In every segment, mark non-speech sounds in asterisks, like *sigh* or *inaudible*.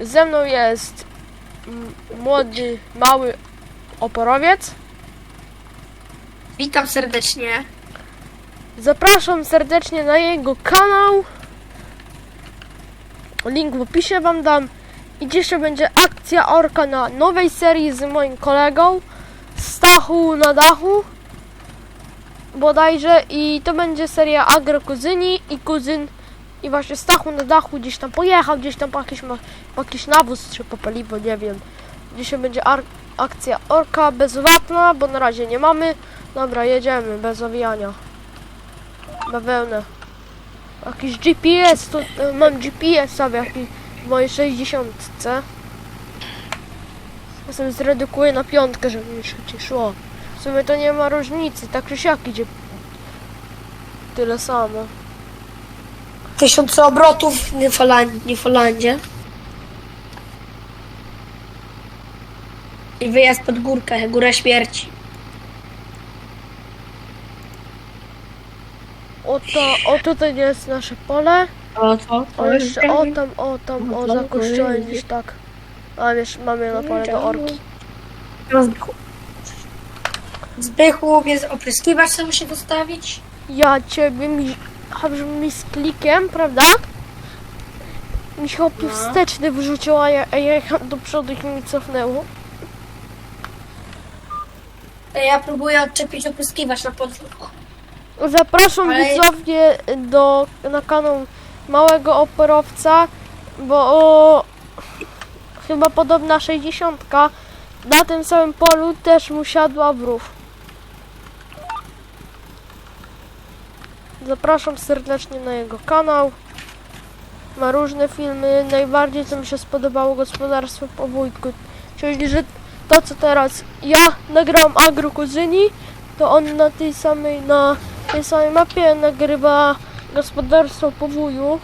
Ze mną jest młody, mały oporowiec. Witam serdecznie. Zapraszam serdecznie na jego kanał. Link w opisie wam dam. I dzisiaj będzie akcja orka na nowej serii z moim kolegą. Stachu na dachu. Bodajże. I to będzie seria Agro Kuzyni i Kuzyn. I właśnie Stachu na dachu gdzieś tam pojechał, gdzieś tam po jakiś, ma- jakiś nawóz czy po nie wiem. Dzisiaj będzie akcja orka bezwatna, bo na razie nie mamy. Dobra, jedziemy bez owijania bawełnę. Jakiś GPS, tu e, mam GPS sobie w mojej 60. Ja sobie zredukuję na piątkę, żeby mi szybciej szło. W sumie to nie ma różnicy, tak czy siak idzie tyle samo. Tysiące obrotów w Nifoland- Nifolandzie. I wyjazd pod górkę, górę śmierci. Oto, o tutaj jest nasze pole. O co? O jeszcze, o tam, o tam, o za kościołem gdzieś tak. A wiesz, mamy na pole do orki. Zbychu, więc opryskiwacz co musi dostawić? Ja ciebie mi, aż mi z klikiem, prawda? Mi się opie No. wsteczny wyrzucił, a ja, a ja jechałem do przodu i mi cofnęło. Ja próbuję odczepić opryskiwacz na podwórku. Zapraszam Ale- widzowie do, na kanał małego operowca, bo o, chyba podobna 60 na tym samym polu też mu siadła Zapraszam serdecznie na jego kanał. Ma różne filmy. Najbardziej co mi się spodobało gospodarstwo po wujku. Czyli, że to co teraz ja nagrałam Agro Kuzyni, to on na tej samej, na tej samej mapie nagrywa gospodarstwo po wuju.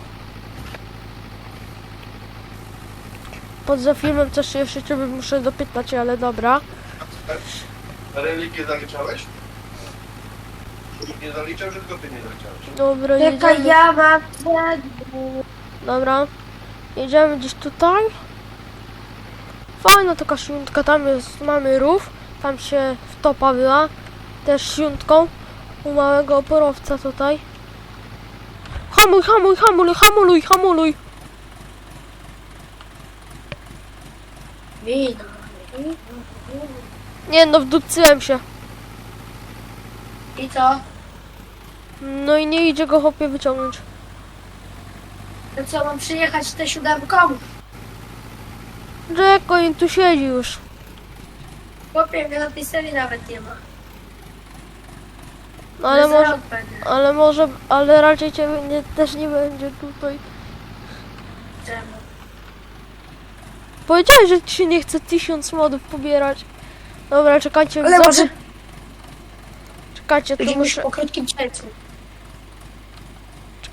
Poza filmem coś jeszcze ciebie muszę dopytać, ale dobra. A religię zaliczałeś? Nie zaliczał, że tylko ty nie zaliczałeś. Dobra, Czekaj, jedziemy. ja mam... Dobra. Jedziemy gdzieś tutaj. Fajna taka siuntka, tam jest, mamy rów. Tam się wtopa była. Też siuntką. U małego oporowca tutaj. Hamuj, hamuj, hamuluj, hamuluj, hamuluj. Wino. Nie no, wdupcyłem się. I co? No i nie idzie go chłopie wyciągnąć. To co, mam przyjechać te siódemką? Czekaj, tu siedzi już. Chłopie, mnie na tej serii nawet nie ma. No ale Bez może, rąk będę. ale może, ale raczej cię nie, też nie będzie tutaj. Czemu? Powiedziałeś, że ci się nie chce tysiąc modów pobierać. Dobra, czekajcie, Ale widzowie. może Czekajcie, już muszę, po krótkim czerwcu.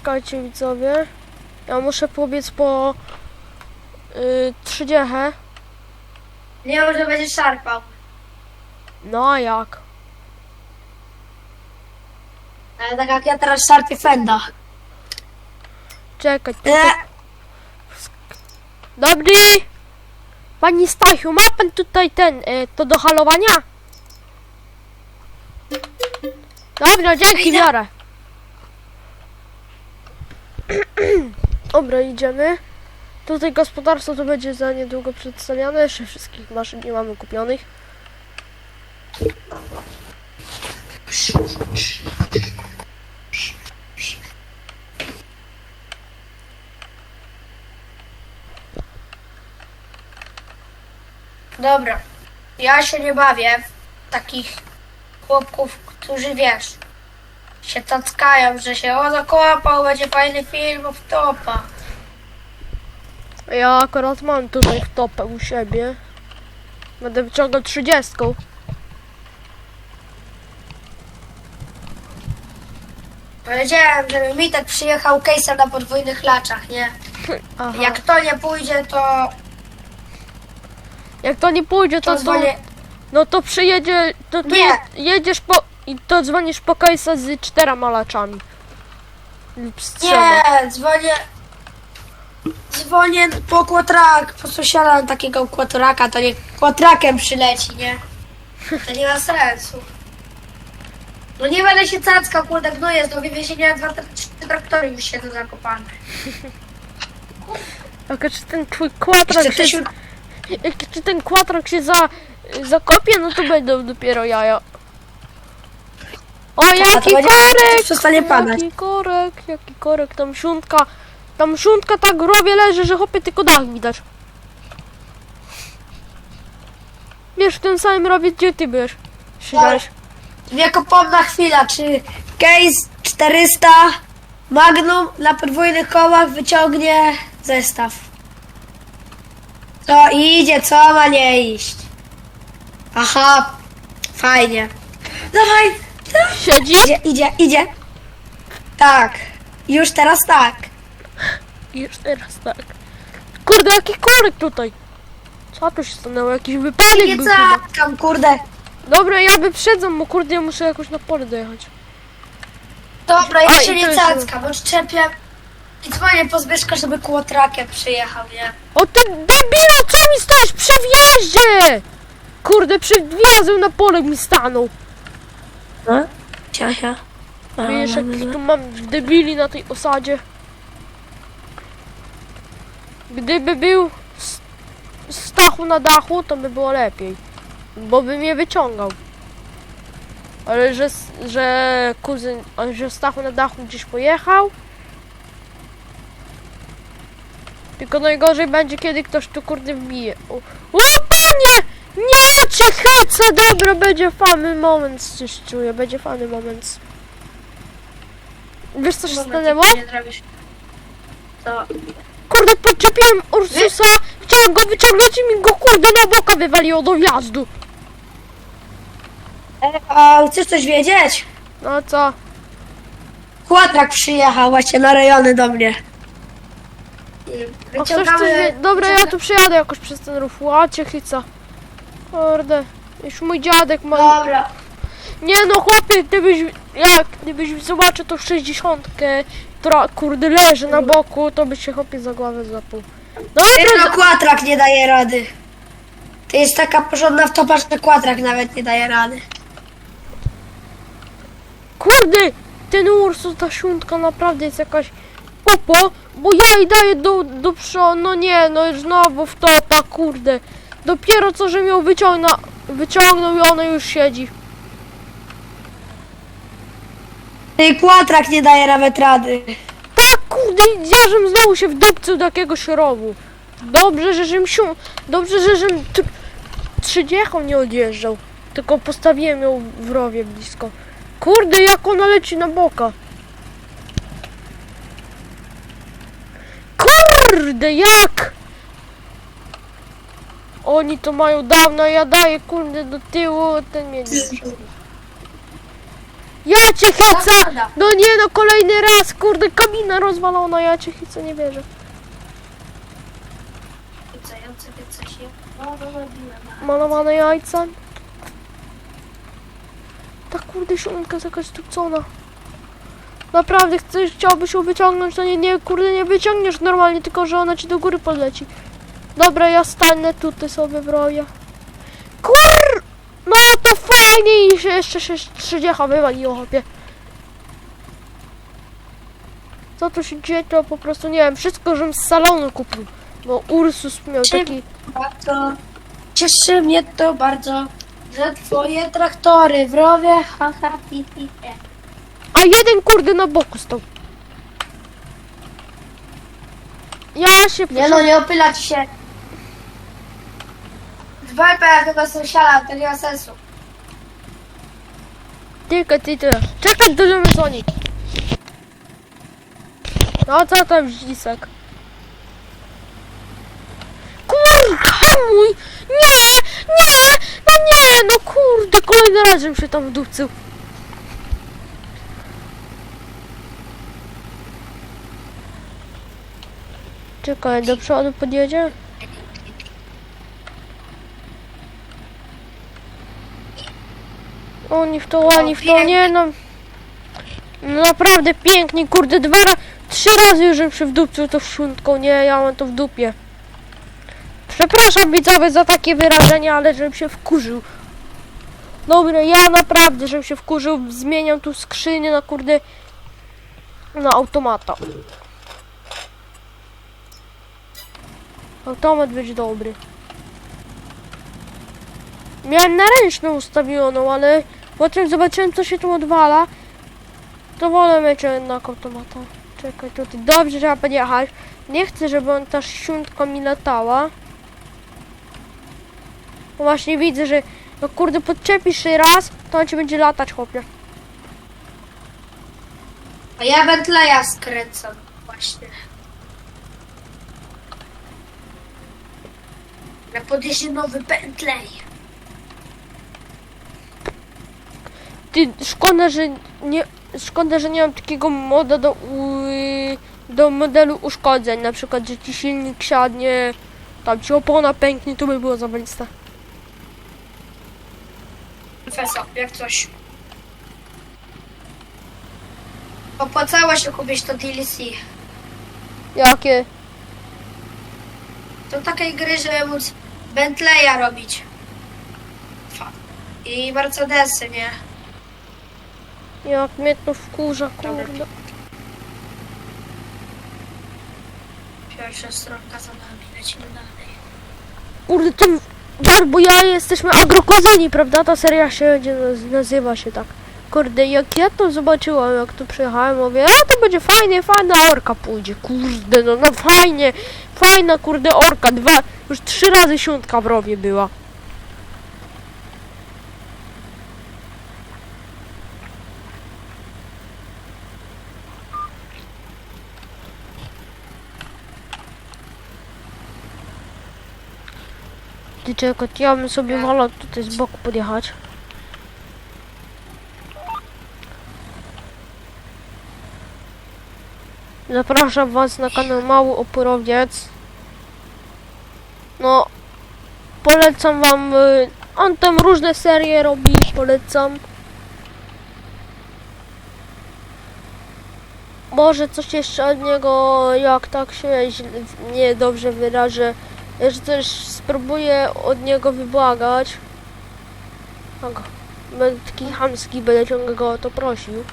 Czekajcie widzowie. Ja muszę pobiec po yy, 30. Nie, może będziesz szarpał. No a jak? Ale tak jak ja teraz szarpię fenda. Czekaj, E, Dobry! Pani Stasiu, ma pan tutaj ten, y, to do halowania? Dobra, dzięki, Idę. biorę. *clears throat* Dobra, idziemy. Tutaj gospodarstwo to będzie za niedługo przedstawiane. Jeszcze wszystkich maszyn nie mamy kupionych. Dobra. Ja się nie bawię w takich chłopków, którzy wiesz, się tackają, że się o zakłapał, będzie fajny film w topa. Ja akurat mam tutaj w topę u siebie. Będę wyciągał 30. Powiedziałem, żeby mi tak przyjechał Kejsa na podwójnych laczach, nie? *laughs* Aha. Jak to nie pójdzie, to, Jak to nie pójdzie, to to, to dzwonię. no to przyjedzie, to, to Nie. je, jedziesz po i to dzwonisz po Kajsa z czterema laczami. Lub z trzema. Nie, dzwonię. dzwonię po kłotrak, po sąsiada takiego kłotraka, to nie kłotrakiem przyleci, nie? To nie ma sensu. No nie będę się cackał, kurde, no jest do wywiezienia dwa, trzy traktory już się tu zakopane. Jak czy ten twój Jeszcze się... Jak czy ten kwadrak się za, zakopie, no to będą dopiero jaja. O, to jaki będzie- korek! przestanie padać. Jaki korek, jaki korek, tam siuntka, tam siuntka tak robię leży, że chopie tylko dach widać. Wiesz, w tym samym robię, gdzie ty byłeś. Siedziałeś. Wiekopomna chwila, czy case 400 Magnum na podwójnych kołach wyciągnie zestaw. Co idzie, co ma nie iść? Aha, fajnie. Dawaj. Siedzi? Idzie, idzie, idzie. Tak, już teraz tak. Już teraz tak. Kurde, jaki korek tutaj. Co tu się stanęło? Jakiś wypadek Nie był chyba. cackam, kurde. Dobra, ja wyprzedzam, bo kurde, ja muszę jakoś na pole dojechać. Dobra, ja A, się nie to jest- cackam, odczepię. I dzwonię po Zbyszka, żeby kłotrakiem przyjechał, nie? O ty debilu, co mi stoisz przy wjeździe? Kurde, przed wjazdem na pole mi stanął. No? Ciasia. Wiesz, jak tu mam debili na tej osadzie. Gdyby był Stachu na dachu, to by było lepiej. Bo by mnie wyciągał. Ale że, że kuzyn, a że Stachu na dachu gdzieś pojechał. Tylko najgorzej będzie, kiedy ktoś tu kurde wbije. O, o panie! Nie cię chycę! Dobra, będzie fajny moment, coś czuję, będzie fajny moment. Wiesz co się stanęło? Nie zrobisz. To. Kurde, podczepiłem Ursusa, chciałem go wyciągnąć i mi go kurde na boka wywaliło do wjazdu. E, a chcesz coś wiedzieć? No co? Kłatrak przyjechał właśnie na rejony do mnie. O, ktoś tu wie... Dobra, ja tu przyjadę jakoś przez ten rów. Łacie chyca. Kurde. Już mój dziadek ma... Dobra. Nie no chłopie, gdybyś... Jak? Gdybyś zobaczył tą 60 która kurde leży na boku, to byś się chłopie za głowę złapał. Dobra, Tylko kłatrak nie daje rady. To jest taka porządna wtopa, że kłatrak nawet nie daje rady. Kurde, ten Ursus, ta siuntka naprawdę jest jakaś popo, bo ja jej daję do, do przodu, no nie, no znowu w topa, kurde. Dopiero co, że ją wyciągnął, wyciągnął i ona już siedzi. Ty kłatrak nie daje nawet rady. Tak, kurde, ja żem znowu się wdupcył do jakiegoś rowu. Dobrze, że żem siu, dobrze, że żem tr- trzydziechą nie odjeżdżał, tylko postawiłem ją w rowie blisko. Kurde, jak ona leci na boka. Kurde, jak? Oni to mają dawno, ja daję kurde do tyłu, ten mnie nie Ja cię chycę! No nie no, kolejny raz, kurde, kabina rozwalona, ja cię chycę, nie wierzę. Malowane jajca. Ta kurde siunka jest jakaś stucona. Naprawdę chcesz, chciałbyś ją wyciągnąć, to nie, nie, kurde, nie wyciągniesz normalnie, tylko że ona ci do góry podleci. Dobra, ja stanę tutaj sobie rowie. Kur... No to fajnie i się jeszcze się trzydziecha wywaliło, chłopie. Co tu się dzieje, to po prostu nie wiem, wszystko żem z salonu kupił. Bo Ursus miał Czym? taki... Bardzo. Cieszy mnie to bardzo, że twoje traktory w rowie, *laughs* ha, ha, hi, hi, he. A jeden kurde na boku stał. Ja się Nie no, nie opyla ci się. Dwaj chyba sąsiada, to nie ma sensu. Tylko ty tyle. Czekaj, dożymy dzwoni. No co tam zdzisek? Kur, hamuj! Nie! Nie! No nie! No kurde, kolejny raz żebym się tam wdupcył. Czekaj, do przodu podjedzie? Oni w to, oni w to, nie no. No Naprawdę pięknie, kurde, dwa ra- trzy razy już żem się wdupcił to wsiątką, nie, ja mam to w dupie. Przepraszam widzowie za takie wyrażenia, ale żebym się wkurzył. Dobra, ja naprawdę, żebym się wkurzył, zmieniam tu skrzynię na kurde, na automata. Automat być dobry. Miałem na ręczną ustawioną, ale potem zobaczyłem co się tu odwala. To wolę mieć jednak automata. Czekaj, tutaj dobrze trzeba podjechać. Nie chcę, żeby on ta siuntka mi latała. Bo właśnie widzę, że no kurde podczepisz się raz, to on ci będzie latać chłopie. A ja Bentleya skręcam właśnie. Na podjeździe nowy Bentley. Ty, szkoda, że nie, szkoda, że nie mam takiego moda do, do modelu uszkodzeń, na przykład, że ci silnik siadnie, tam ci opona pęknie, to by było zawaliste. Profesor, jak coś. Opłacało się kupić to DLC. Jakie? To takiej gry, żeby móc Bentleya robić. I Mercedesy, nie? Jak mnie to wkurza, kurde. Pierwsza stronka za nami, lecimy dalej. Kurde, tym Barbu ja jesteśmy agrokozyni, prawda? Ta seria się będzie naz- nazywa się tak. Kurde, jak ja to zobaczyłam, jak tu przyjechałem, mówię, a to będzie fajnie, fajna orka pójdzie, kurde, no, no fajnie, fajna, kurde, orka, dwa, już trzy razy siątka w rowie była. Ty czekaj, ja bym sobie wolał tutaj z boku podjechać. Zapraszam Was na kanał Mały Oporowiec. No, polecam Wam. y, On tam różne serie robi, polecam. Może coś jeszcze od niego, jak tak się nie dobrze wyrażę, że też spróbuję od niego wybłagać. Tak, będę taki chamski, będę ciągle go o to prosił.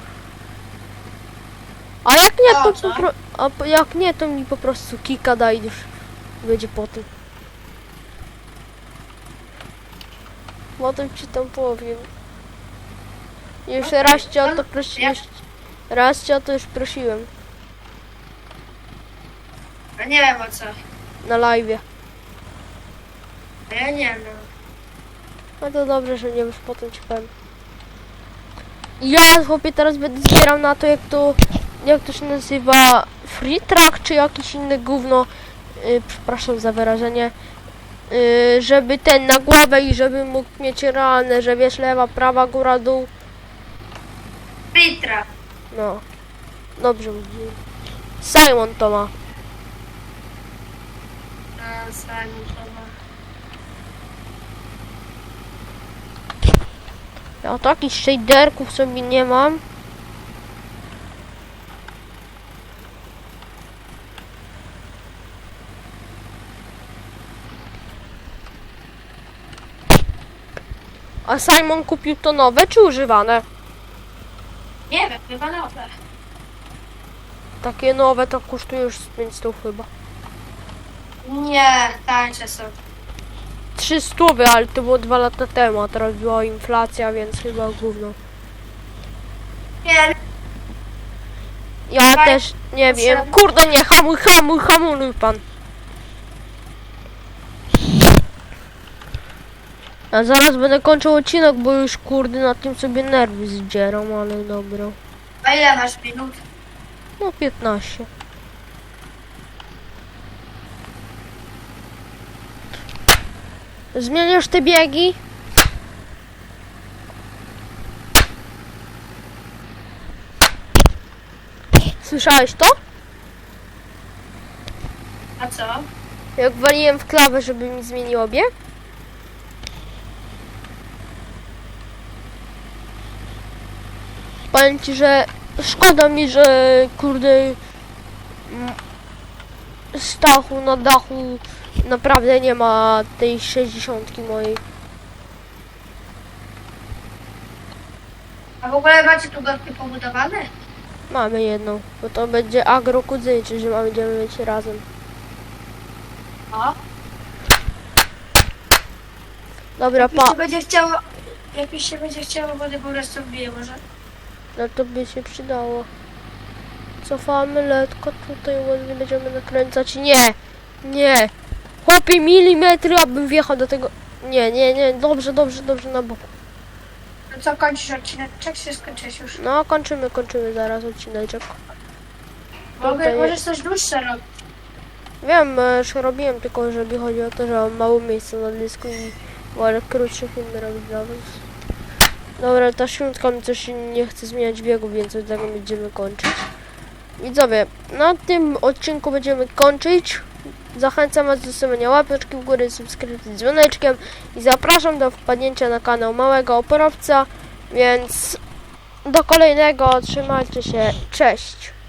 A jak nie, to pro... A po- jak nie, to mi po prostu kika daj już będzie po tym. Potem ci tam powiem. Już Okej, raz cię o to prosiłem. jak- Raz cię o to już prosiłem. A nie wiem o co. Na live. A ja nie wiem. No to dobrze, że nie już potem ci powiem. Ja chłopie teraz będę zbierał na to jak to jak to się nazywa free track czy jakieś inne gówno yy, przepraszam za wyrażenie yy, żeby ten na głowę i żeby mógł mieć realne, że wiesz lewa, prawa, góra, dół Pitra. no dobrze mówiłem Simon to ma A, Simon to ja takich shaderków sobie nie mam A Simon kupił to nowe czy używane? Nie wiem, chyba nowe. Takie nowe to kosztuje już z 500 chyba. Nie, tańsze są. 300, ale to było 2 lata temu, a teraz była inflacja, więc chyba gówno. Nie, Ja też nie wiem. Kurde nie, hamuj, hamuj, hamuluj pan. Ja zaraz będę kończył odcinek, bo już kurde na tym sobie nerwy zdzieram, ale dobra. a ile masz minut? No 15. Zmieniasz te biegi? Słyszałeś to? A co? Jak waliłem w klawę, żeby mi zmieniło bieg? Powiem ci, że szkoda mi, że kurde mm, Stachu na dachu naprawdę nie ma tej 60 mojej. A w ogóle macie tu domki pobudowane? Mamy jedną, bo to będzie agro czyli że mamy będziemy mieć razem. O. Dobra, Jak mi pa, się będzie chciało, jak mi się będzie chciało, wody po prostu wbiję może. no to by się przydało. Cofamy letko tutaj, ładnie będziemy nakręcać. Nie, nie. Chłopie, milimetry, abym wjechał do tego. Nie, nie, nie, dobrze, dobrze, dobrze, na boku. No co, kończysz odcinek? Czek się skończyłeś już. No, kończymy, kończymy zaraz odcineczek. Mogę, Tutaj- możesz coś dłuższe robić. Wiem, e, już robiłem, tylko żeby chodzi o to, że mam mało miejsca na dysku i wolę krótsze filmy robić dla was. Dobra, ta śrunka mi coś nie chce zmieniać biegu, więc od tego będziemy kończyć. Widzowie, na tym odcinku będziemy kończyć. Zachęcam Was do stawiania łapeczki w górę, subskrypcji z dzwoneczkiem i zapraszam do wpadnięcia na kanał Małego Oporowca, więc do kolejnego, trzymajcie się, cześć!